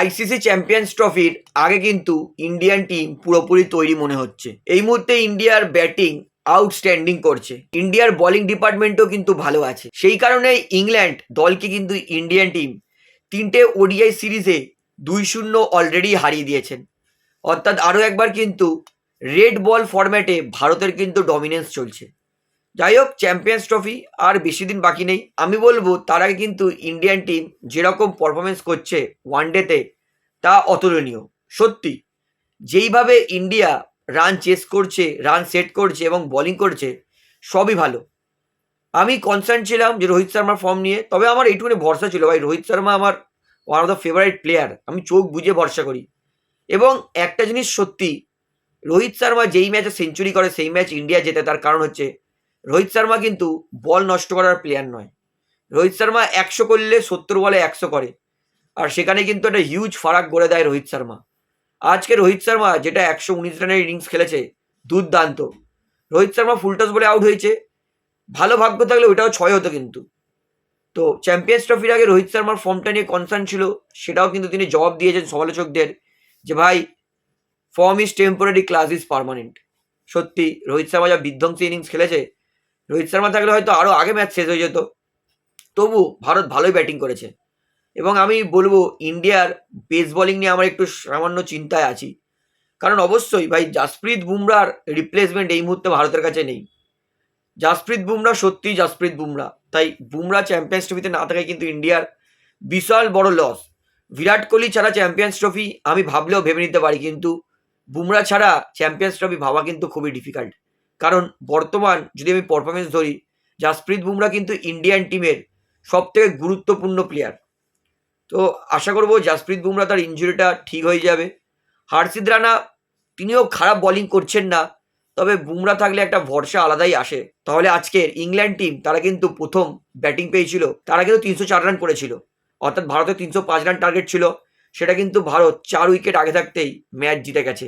ICC champions ট্রফির আগে কিন্তু ইন্ডিয়ান টিম পুরোপুরি তৈরি মনে হচ্ছে। এই মুহূর্তে ইন্ডিয়ার ব্যাটিং আউটস্ট্যান্ডিং করছে। ইন্ডিয়ার বোলিং ডিপার্টমেন্টও কিন্তু ভালো আছে। সেই কারণে ইংল্যান্ড দলকে কিন্তু ইন্ডিয়ান টিম তিনটে ওডিআই সিরিজে দুই শূন্য অলরেডি হারিয়ে দিয়েছেন। অর্থাৎ আরও একবার কিন্তু রেড বল ফরম্যাটে ভারতের কিন্তু ডমিনেন্স চলছে। যাই হোক চ্যাম্পিয়ন্স ট্রফি আর বেশি দিন বাকি নেই। আমি বলব, তার আগে কিন্তু ইন্ডিয়ান টিম যেরকম পারফরমেন্স করছে ওয়ানডেতে তা অতুলনীয়। সত্যি, যেইভাবে ইন্ডিয়া রান চেস করছে রান সেট করছে এবং বোলিং করছে, সবই ভালো। আমি কনসার্ন ছিলাম যে রোহিত শর্মার ফর্ম নিয়ে, তবে আমার এইটুকুনি ভরসা ছিল ভাই, রোহিত শর্মা আমার one of the favourite player আমি চোখ বুঝে ভরসা করি। এবং একটা জিনিস সত্যি, রোহিত শর্মা যেই ম্যাচে সেঞ্চুরি করে, সেই ম্যাচ ইন্ডিয়া জেতে, তার কারণ হচ্ছে রোহিত শর্মা কিন্তু বল নষ্ট করার প্লেয়ার নয়। রোহিত শর্মা একশো করলে সত্তর বলে একশো করে। আর সেখানে কিন্তু একটা হিউজ ফারাক গড়ে দেয় রোহিত শর্মা। আজকে রোহিত শর্মা যেটা একশো উনিশ রানের ইনিংস খেলেছে, দুর্দান্ত। রোহিত শর্মা ফুলটস বলে আউট হয়েছে। ভালো ভাগ্য থাকলে ওইটাও ছয় হতো কিন্তু। তো চ্যাম্পিয়ন্স ট্রফির আগে রোহিত শর্মার ফর্মটা নিয়ে কনসার্ন ছিল, সেটাও কিন্তু তিনি জবাব দিয়েছেন সমালোচকদের যে, ভাই form is temporary class is permanent সত্যি, রোহিত শর্মা যা বিধ্বংসী ইনিংস খেলেছে রোহিত শর্মা থাকলে হয়তো আরও আগে ম্যাচ শেষ হয়ে যেত। তবু ভারত ভালোই ব্যাটিং করেছে। এবং আমি বলব, ইন্ডিয়ার পেস বলিং নিয়ে আমার একটু সামান্য চিন্তায় আছি। কারণ অবশ্যই ভাই, জাসপ্রীত বুমরার রিপ্লেসমেন্ট এই মুহূর্তে ভারতের কাছে নেই। জাসপ্রীত বুমরা সত্যিই জাসপ্রীত বুমরা। তাই বুমরা চ্যাম্পিয়ন্স ট্রফিতে না থাকে কিন্তু ইন্ডিয়ার বিশাল বড় লস বিরাট কোহলি ছাড়া চ্যাম্পিয়ন্স ট্রফি আমি ভাবলেও ভেবে নিতে পারি, কিন্তু বুমরা ছাড়া চ্যাম্পিয়ন্স ট্রফি ভাবা কিন্তু খুবই ডিফিকাল্ট কারণ বর্তমান যদি আমি পারফরমেন্স ধরি, জাসপ্রীত বুমরা কিন্তু ইন্ডিয়ান টিমের সব থেকে গুরুত্বপূর্ণ প্লেয়ার তো আশা করব জাসপ্রীত বুমরা তার ইঞ্জুরিটা ঠিক হয়ে যাবে। হার্ষিদ রানা, তিনিও খারাপ বলিং করছেন না, তবে বুমরা থাকলে একটা ভরসা আলাদাই আসে। তাহলে আজকের ইংল্যান্ড টিম তারা কিন্তু প্রথম ব্যাটিং পেয়েছিল। তারা কিন্তু তিনশো চার রান করেছিল। অর্থাৎ ভারতের তিনশো পাঁচ রান টার্গেট ছিল। সেটা কিন্তু ভারত চার উইকেট আগে থাকতেই ম্যাচ জিতে গেছে।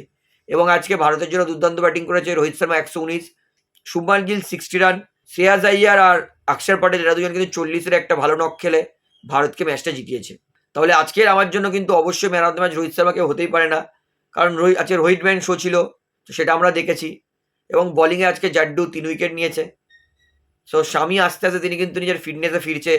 এবং আজকে ভারতের জন্য দুর্দান্ত ব্যাটিং করেছে রোহিত শর্মা একশো উনিশ, শুভমান গিল সিক্সটি রান শ্রেয়াজ আইয়ার আর অক্ষর পাটেল, এরা দুজন কিন্তু চল্লিশের একটা ভালো নক খেলে ভারতকে ম্যাচটা জিতিয়েছে। তাহলে আজকের আমার জন্য কিন্তু অবশ্যই man of the match Rohit শর্মাকে হতেই পারে না, কারণ রোহিত আজকে রোহিত ম্যান শো ছিল, তো সেটা আমরা দেখেছি এবং বোলিংয়ে আজকে জাড্ডু তিন উইকেট নিয়েছে। সো স্বামী আস্তে আস্তে তিনি কিন্তু নিজের ফিটনেসে ফিরছে,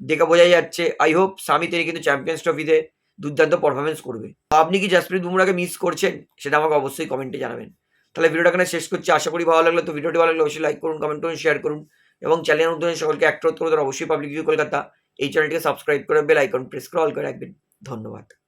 দেখে বোঝাই যাচ্ছে আই হোপ স্বামী তিনি কিন্তু চ্যাম্পিয়ন্স ট্রফিতে দুর্দান্ত পারফরমেন্স করবে। আপনি কি জাসপ্রীত বুমরাকে মিস করছেন? সেটা আমাকে অবশ্যই কমেন্টে জানাবেন। তাহলে ভিডিওটা এখানে শেষ করছি। আশা করি ভালো লাগল। তো ভিডিওটি ভালো লাগলে অবশ্যই লাইক করুন কমেন্ট করুন শেয়ার করুন এবং চ্যানেল নতুন সকলকে অ্যাক্ট করতে অবশ্যই পাবলিক ভিউ কলকাতা। এই চ্যানেলটিকে সাবস্ক্রাইব করে বেল আইকন প্রেস করে অল করে রাখবেন। ধন্যবাদ।